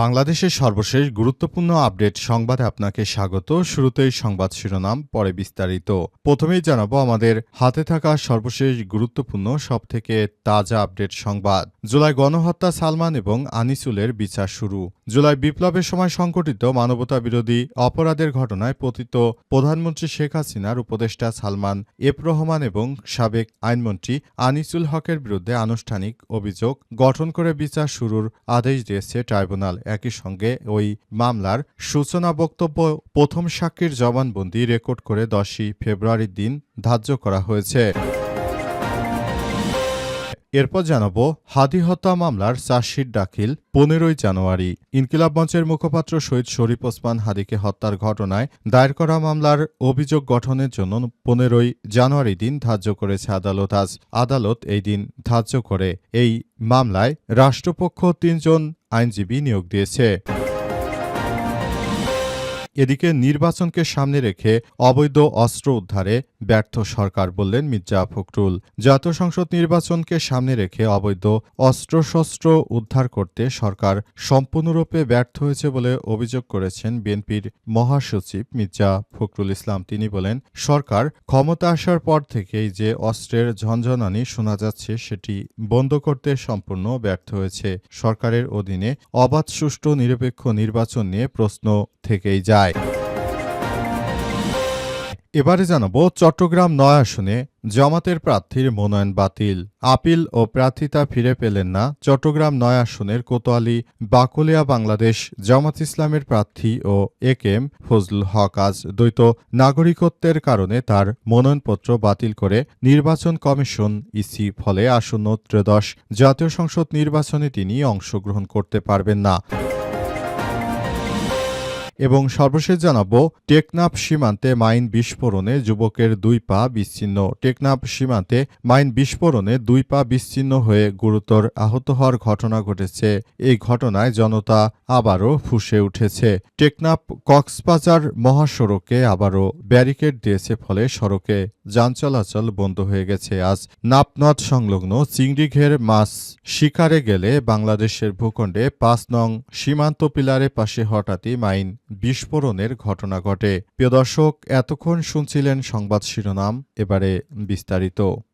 বাংলাদেশের সর্বশেষ গুরুত্বপূর্ণ আপডেট সংবাদে আপনাকে স্বাগত। শুরুতেই সংবাদ শিরোনাম, পরে বিস্তারিত। প্রথমেই জানাব আমাদের হাতে থাকা সর্বশেষ গুরুত্বপূর্ণ, সবথেকে তাজা আপডেট সংবাদ। জুলাই গণহত্যা সালমান এবং আনিসুলের বিচার শুরু। জুলাই বিপ্লবের সময় সংঘটিত মানবতা বিরোধী অপরাধের ঘটনায় পতিত প্রধানমন্ত্রী শেখ হাসিনার উপদেষ্টা সালমান এফ রহমান এবং সাবেক আইনমন্ত্রী আনিসুল হকের বিরুদ্ধে আনুষ্ঠানিক অভিযোগ গঠন করে বিচার শুরুর আদেশ দিয়েছে ট্রাইব্যুনাল। একই সঙ্গে ওই মামলার সূচনা বক্তব্য প্রথম সাক্ষীর জবানবন্দি রেকর্ড করে দশই ফেব্রুয়ারির দিন ধার্য করা হয়েছে। এরপর জানাব হাদি হত্যা মামলার চার্জশিট দাখিল পনেরোই জানুয়ারি। ইনকিলাব মঞ্চের মুখপাত্র শহীদ শরীফ ওসমান হাদিকে হত্যার ঘটনায় দায়ের করা মামলার অভিযোগ গঠনের জন্য পনেরোই জানুয়ারি দিন ধার্য করেছে আদালত। আজ আদালত এই দিন ধার্য করে। এই মামলায় রাষ্ট্রপক্ষ তিনজন আইনজীবী নিয়োগ দিয়েছে। এদিকে নির্বাচনকে সামনে রেখে অবৈধ অস্ত্র উদ্ধারে ব্যর্থ সরকার বললেন মির্জা ফখরুল। জাতীয় সংসদ নির্বাচনকে সামনে রেখে অবৈধ অস্ত্রশস্ত্র উদ্ধার করতে সরকার সম্পূর্ণরূপে ব্যর্থ হয়েছে বলে অভিযোগ করেছেন বিএনপির মহাসচিব মির্জা ফখরুল ইসলাম। তিনি বলেন, সরকার ক্ষমতা আসার পর থেকেই যে অস্ত্রের ঝনঝনানি শোনা যাচ্ছে সেটি বন্ধ করতে সম্পূর্ণ ব্যর্থ হয়েছে। সরকারের অধীনে অবাধ, সুষ্ঠু, নিরপেক্ষ নির্বাচন নিয়ে প্রশ্ন থেকেই যায়। এবারে জানাব চট্টগ্রাম নয় আসনে জামাতের প্রার্থীর মনোনয়ন বাতিল। আপিল ও প্রার্থিতা ফিরে পেলেন না চট্টগ্রাম নয় আসনের কোতোয়ালি, বাকুলিয়া বাংলাদেশ জামাত ইসলামের প্রার্থী ও এ এম ফজলুল হক আজ দ্বৈত নাগরিকত্বের কারণে তার মনোনয়নপত্র বাতিল করে নির্বাচন কমিশন ইসি ফলে আসন্ন ত্রয়োদশ জাতীয় সংসদ নির্বাচনে তিনি অংশগ্রহণ করতে পারবেন না। এবং সর্বশেষ জানাব, টেকনাফ সীমান্তে মাইন বিস্ফোরণে যুবকের দুই পা বিচ্ছিন্ন। টেকনাফ সীমান্তে মাইন বিস্ফোরণে দুই পা বিচ্ছিন্ন হয়ে গুরুতর আহত হওয়ার ঘটনা ঘটেছে। এই ঘটনায় জনতা আবারও ফুসে উঠেছে। টেকনাফ কক্সবাজার মহাসড়কে আবারও ব্যারিকেড দিয়েছে ফলে সড়কে যান চলাচল বন্ধ হয়ে গেছে। আজ নাপনদ সংলগ্ন চিংড়িঘের মাছ শিকারে গেলে বাংলাদেশের ভূখণ্ডে পাঁচ নং সীমান্ত পিলারে পাশে হঠাৎই মাইন বিস্ফোরণের ঘটনা ঘটে। প্রিয় দর্শক এতক্ষণ শুনছিলেন সংবাদ শিরোনাম এবারে বিস্তারিত।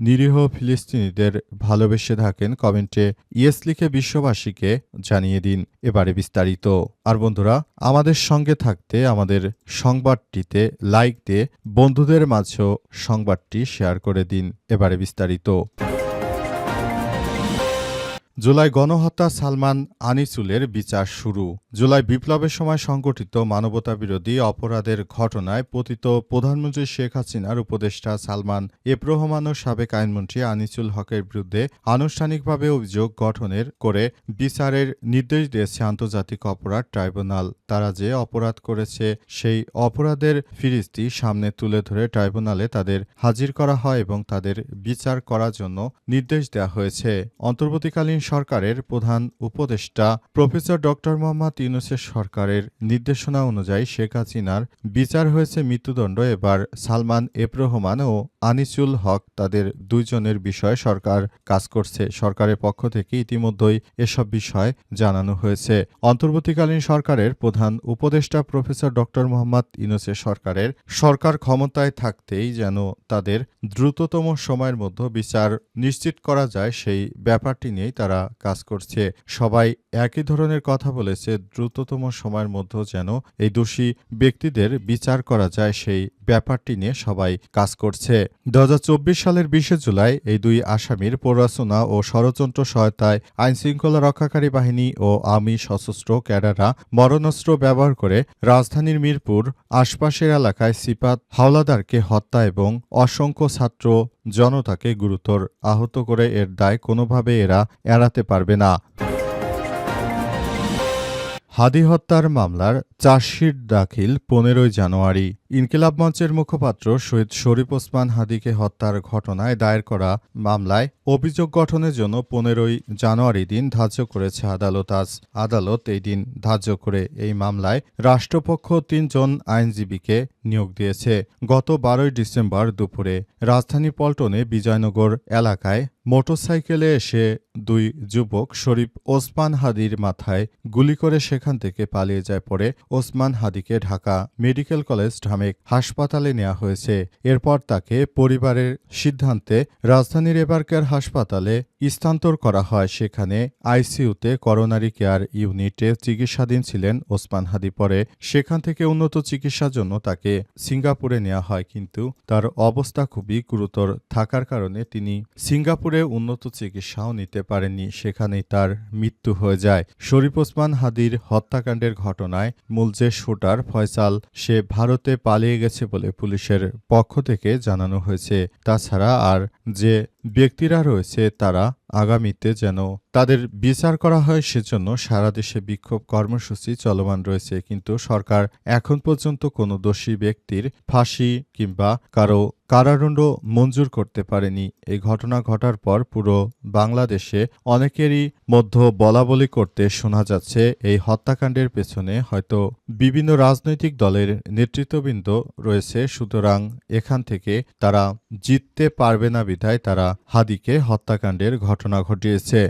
নিরীহ ফিলিস্তিনিদের ভালোবেসে থাকেন কমেন্টে ইয়েস লিখে বিশ্ববাসীকে জানিয়ে দিন এবারে বিস্তারিত। আর বন্ধুরা, আমাদের সঙ্গে থাকতে, আমাদের সংবাদটিতে লাইক দিয়ে বন্ধুদের মাঝেও সংবাদটি শেয়ার করে দিন এবারে বিস্তারিত। জুলাই গণহত্যা সালমান আনিসুলের বিচার শুরু। জুলাই বিপ্লবের সময় সংগঠিত মানবতা বিরোধী অপরাধের ঘটনায় পতিত প্রধানমন্ত্রী শেখ হাসিনার উপদেষ্টা সালমান রহমান ও সাবেক আইনমন্ত্রী আনিসুল হকের বিরুদ্ধে আনুষ্ঠানিকভাবে অভিযোগ গঠনের করে বিচারের নির্দেশ দিয়েছে আন্তর্জাতিক অপরাধ ট্রাইব্যুনাল। তারা যে অপরাধ করেছে, সেই অপরাধের ফিরিস্তি সামনে তুলে ধরে ট্রাইব্যুনালে তাদের হাজির করা হয় এবং তাদের বিচার করার জন্য নির্দেশ দেওয়া হয়েছে। অন্তর্বর্তীকালীন সরকারের প্রধান উপদেষ্টা প্রফেসর ডক্টর মোহাম্মদ ইউনুসের সরকারের নির্দেশনা অনুযায়ী শেখ হাসিনার বিচার হয়েছে মৃত্যুদণ্ড। এবার সালমান এফ রহমান ও আনিসুল হক তাদের দুইজনের বিষয়ে সরকার কাজ করছে। সরকারের পক্ষ থেকে ইতিমধ্যেই এসব বিষয় জানানো হয়েছে। অন্তর্বর্তীকালীন সরকারের প্রধান উপদেষ্টা প্রফেসর ডক্টর মোহাম্মদ ইউনুসের সরকারের সরকার ক্ষমতায় থাকতেই যেন তাদের দ্রুততম সময়ের মধ্যে বিচার নিশ্চিত করা যায়, সেই ব্যাপারটি নিয়েই তারা তারা কাজ করছে। সবাই একই ধরনের কথা বলেছে, দ্রুততম সময়ের মধ্যে যেন এই দোষী ব্যক্তিদের বিচার করা যায় সেই ব্যাপারটি নিয়ে সবাই কাজ করছে। দু সালের বিশে জুলাই এই দুই আসামির প্ররোচনা ও ষড়যন্ত্র সহায়তায় আইনশৃঙ্খলা রক্ষাকারী বাহিনী ও আর্মি সশস্ত্র ক্যাডাররা মরণাস্ত্র ব্যবহার করে রাজধানীর মিরপুর আশপাশের এলাকায় সিপাত হাওলাদারকে হত্যা এবং অসংখ্য ছাত্র জনতাকে গুরুতর আহত করে এর দায় কোনোভাবে এরা এড়াতে পারবে না। হাদি হত্যার মামলার চার্জশিট দাখিল পনেরোই জানুয়ারি। ইনকিলাব মঞ্চের মুখপাত্র শহীদ শরীফ ওসমান হাদিকে হত্যার ঘটনায় দায়ের করা মামলায় অভিযোগ গঠনের জন্য পনেরোই জানুয়ারি দিন ধার্য করেছে আদালত। আজ আদালত এই দিন ধার্য করে এই মামলায় রাষ্ট্রপক্ষ তিনজন আইনজীবীকে নিয়োগ দিয়েছে। গত বারোই ডিসেম্বর দুপুরে রাজধানী পল্টনে বিজয়নগর এলাকায় মোটরসাইকেলে এসে দুই যুবক শরীফ ওসমান হাদির মাথায় গুলি করে সেখান থেকে পালিয়ে যায় পরে ওসমান হাদিকে ঢাকা মেডিকেল কলেজ ঢামেক হাসপাতালে নেওয়া হয়েছে। এরপর তাকে পরিবারের সিদ্ধান্তে রাজধানীর এবারকার হাসপাতালে স্থানান্তর করা হয়। সেখানে আইসিইউতে করোনারি কেয়ার ইউনিটে চিকিৎসাধীন ছিলেন ওসমান হাদি। পরে সেখান থেকে উন্নত চিকিৎসার জন্য তাকে সিঙ্গাপুরে নেওয়া হয়। কিন্তু তার অবস্থা খুবই গুরুতর। থাকার কারণে তিনি সিঙ্গাপুরে উন্নত চিকিৎসাও নিতে পারেননি। সেখানেই তার মৃত্যু হয়ে যায়। শরীফ ওসমান হাদির হত্যাকাণ্ডের ঘটনায় মূল যে শুটার ফয়সাল, সে ভারতে পালিয়ে গেছে বলে পুলিশের পক্ষ থেকে জানানো হয়েছে। তাছাড়া আর যে ব্যক্তিরা রয়েছে তারা আগামীতে যেন তাদের বিচার করা হয় সেজন্য সারা দেশে বিক্ষোভ কর্মসূচি চলমান রয়েছে। কিন্তু সরকার এখন পর্যন্ত কোনো দোষী ব্যক্তির ফাঁসি কিংবা কারও কারাদণ্ড মঞ্জুর করতে পারেনি। এই ঘটনা ঘটার পর পুরো বাংলাদেশে অনেকেরই মধ্যে বলাবলি করতে শোনা যাচ্ছে। এই হত্যাকাণ্ডের পেছনে হয়তো বিভিন্ন রাজনৈতিক দলের নেতৃত্ববৃন্দ রয়েছে। সুতরাং এখান থেকে তারা জিততে পারবে না বিধায় তারা হাদিকে হত্যাকাণ্ডের ঘটনা ঘটিয়েছে।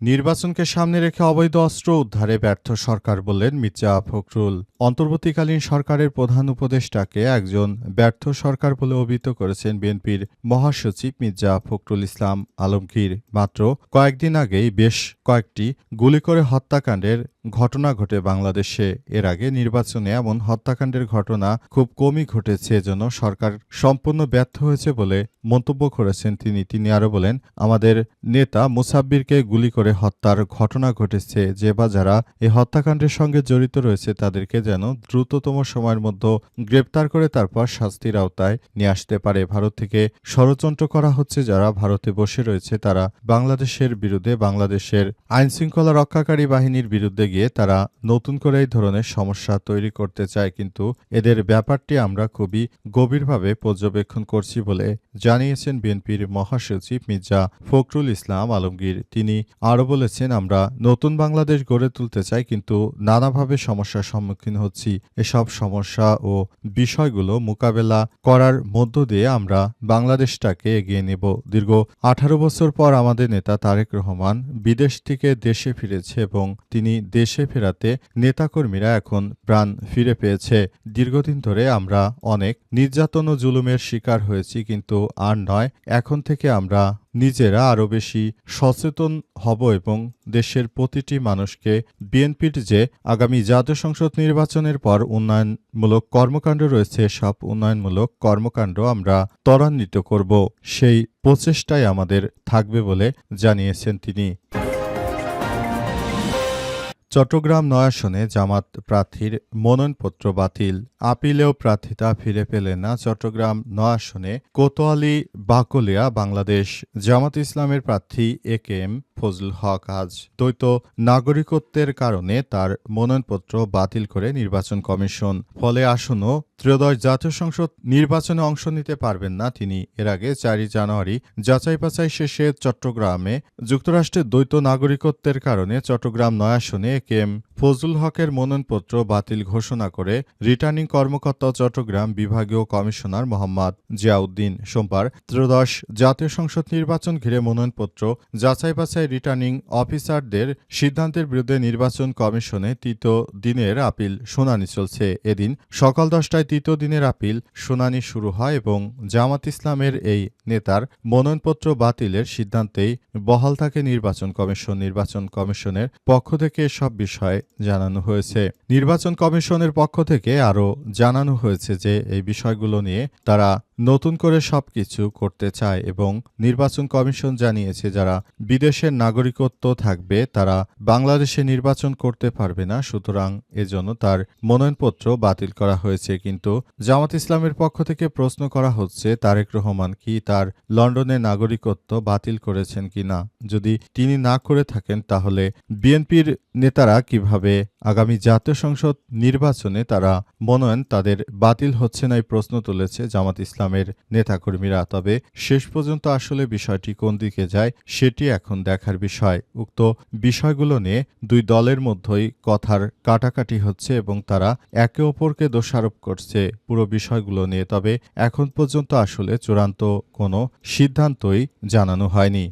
নির্বাচনকে সামনে রেখে অবৈধ অস্ত্র উদ্ধারে ব্যর্থ সরকার বললেন মির্জা ফখরুল। অন্তর্বর্তীকালীন সরকারের প্রধান উপদেষ্টাকে একজন ব্যর্থ সরকার বলে অভিহিত করেছেন বিএনপির মহাসচিব মির্জা ফখরুল ইসলাম আলমগীর। মাত্র কয়েকদিন আগেই বেশ কয়েকটি গুলি করে হত্যাকাণ্ডের ঘটনা ঘটে বাংলাদেশে। এর আগে নির্বাচনে এমন হত্যাকাণ্ডের ঘটনা খুব কমই ঘটেছে, এজন্য সরকার সম্পূর্ণ ব্যর্থ হয়েছে বলে মন্তব্য করেছেন তিনি। তিনি আরও বলেন, আমাদের নেতা মুসাব্বিরকে গুলি করে হত্যার ঘটনা ঘটেছে। যে বা যারা এই হত্যাকাণ্ডের সঙ্গে জড়িত রয়েছে তাদেরকে যেন দ্রুততম সময়ের মধ্যে গ্রেপ্তার করে তারপর শাস্তির আওতায় নিয়ে আসতে পারে। ভারত থেকে ষড়যন্ত্র করা হচ্ছে যারা ভারতে বসে রয়েছে, তারা বাংলাদেশের বিরুদ্ধে, বাংলাদেশের আইনশৃঙ্খলা রক্ষাকারী বাহিনীর বিরুদ্ধে গিয়ে তারা নতুন করে এই ধরনের সমস্যা তৈরি করতে চায়। কিন্তু এদের ব্যাপারটি আমরা খুবই গভীরভাবে পর্যবেক্ষণ করছি বলে জানিয়েছেন বিএনপির মহাসচিব মির্জা ফখরুল ইসলাম আলমগীর। তিনি আরও বলেছেন, আমরা নতুন বাংলাদেশ গড়ে তুলতে চাই, কিন্তু নানাভাবে সমস্যার সম্মুখীন হচ্ছি। এসব সমস্যা ও বিষয়গুলো মোকাবেলা করার মধ্য দিয়ে আমরা বাংলাদেশটাকে এগিয়ে নেব। দীর্ঘ আঠারো বছর পর আমাদের নেতা তারেক রহমান বিদেশ থেকে দেশে ফিরেছে এবং তিনি দেশে ফেরাতে নেতাকর্মীরা এখন প্রাণ ফিরে পেয়েছে। দীর্ঘদিন ধরে আমরা অনেক নির্যাতন ও জুলুমের শিকার হয়েছি, কিন্তু আর নয়, এখন থেকে আমরা নিজেরা আরও বেশি সচেতন হব এবং দেশের প্রতিটি মানুষকে বিএনপির যে আগামী জাতীয় সংসদ নির্বাচনের পর উন্নয়নমূলক কর্মকাণ্ড রয়েছে, সব উন্নয়নমূলক কর্মকাণ্ড আমরা ত্বরান্বিত করব। সেই প্রচেষ্টাই আমাদের থাকবে বলে জানিয়েছেন তিনি। চট্টগ্রাম নয়াসনে জামাত প্রার্থীর মনোনয়নপত্র বাতিল। আপিলেও প্রার্থিতা ফিরে পেলেন না চট্টগ্রাম নয়াসনে কোতোয়ালি বাকলিয়া, বাংলাদেশ। জামাত ইসলামের প্রার্থী এ কে এম ফজল হক আজ দ্বৈত নাগরিকত্বের কারণে তার মনোনয়নপত্র বাতিল করে নির্বাচন কমিশন। ফলে আসন্ন ত্রয়োদশ জাতীয় সংসদ নির্বাচনে অংশ নিতে পারবেন না তিনি। এর আগে চারই জানুয়ারি যাচাই বাছাই শেষে চট্টগ্রামে যুক্তরাষ্ট্রের দ্বৈত নাগরিকত্বের কারণে চট্টগ্রাম নয় আসনে কে এম ফজলুল হকের মনোনয়নপত্র বাতিল ঘোষণা করে রিটার্নিং কর্মকর্তা চট্টগ্রাম বিভাগীয় কমিশনার মোহাম্মদ জিয়াউদ্দিন। সোমবার ত্রয়োদশ জাতীয় সংসদ নির্বাচন ঘিরে মনোনয়নপত্র যাচাই বাছাই দশটায় রিটার্নিং অফিসারদের সিদ্ধান্তের বিরুদ্ধে নির্বাচন কমিশনে তৃতীয় দিনের আপিল শুনানি চলছে। এদিন সকাল দশটায় তৃতীয় দিনের আপিল শুনানি শুরু হয় এবং জামাত ইসলামের এই নেতার মনোনয়নপত্র বাতিলের সিদ্ধান্তেই বহাল থাকে নির্বাচন কমিশন। নির্বাচন কমিশনের পক্ষ থেকে সব বিষয়ে জানানো হয়েছে। নির্বাচন কমিশনের পক্ষ থেকে আরও জানানো হয়েছে যে এই বিষয়গুলো নিয়ে তারা নতুন করে সবকিছু করতে চায় এবং নির্বাচন কমিশন জানিয়েছে যারা বিদেশের নাগরিকত্ব থাকবে, তারা বাংলাদেশে নির্বাচন করতে পারবে না। সুতরাং এজন্য তার মনোনয়নপত্র বাতিল করা হয়েছে। কিন্তু জামাত ইসলামের পক্ষ থেকে প্রশ্ন করা হচ্ছে, তারেক রহমান কি তার লন্ডনের নাগরিকত্ব বাতিল করেছেন কি না যদি তিনি না করে থাকেন, তাহলে বিএনপির নেতারা কীভাবে আগামী জাতীয় সংসদ নির্বাচনে তারা মনোনয়ন তাদের বাতিল হচ্ছে না এই প্রশ্ন তুলেছে জামাত ইসলামের নেতাকর্মীরা। তবে শেষ পর্যন্ত আসলে বিষয়টি কোন দিকে যায় সেটি এখন দেখার বিষয়। উক্ত বিষয়গুলো নিয়ে দুই দলের মধ্যেই কথার কাটাকাটি হচ্ছে এবং তারা একে অপরকে দোষারোপ করছে পুরো বিষয়গুলো নিয়ে। তবে এখন পর্যন্ত আসলে চূড়ান্ত কোনো সিদ্ধান্তই জানানো হয়নি।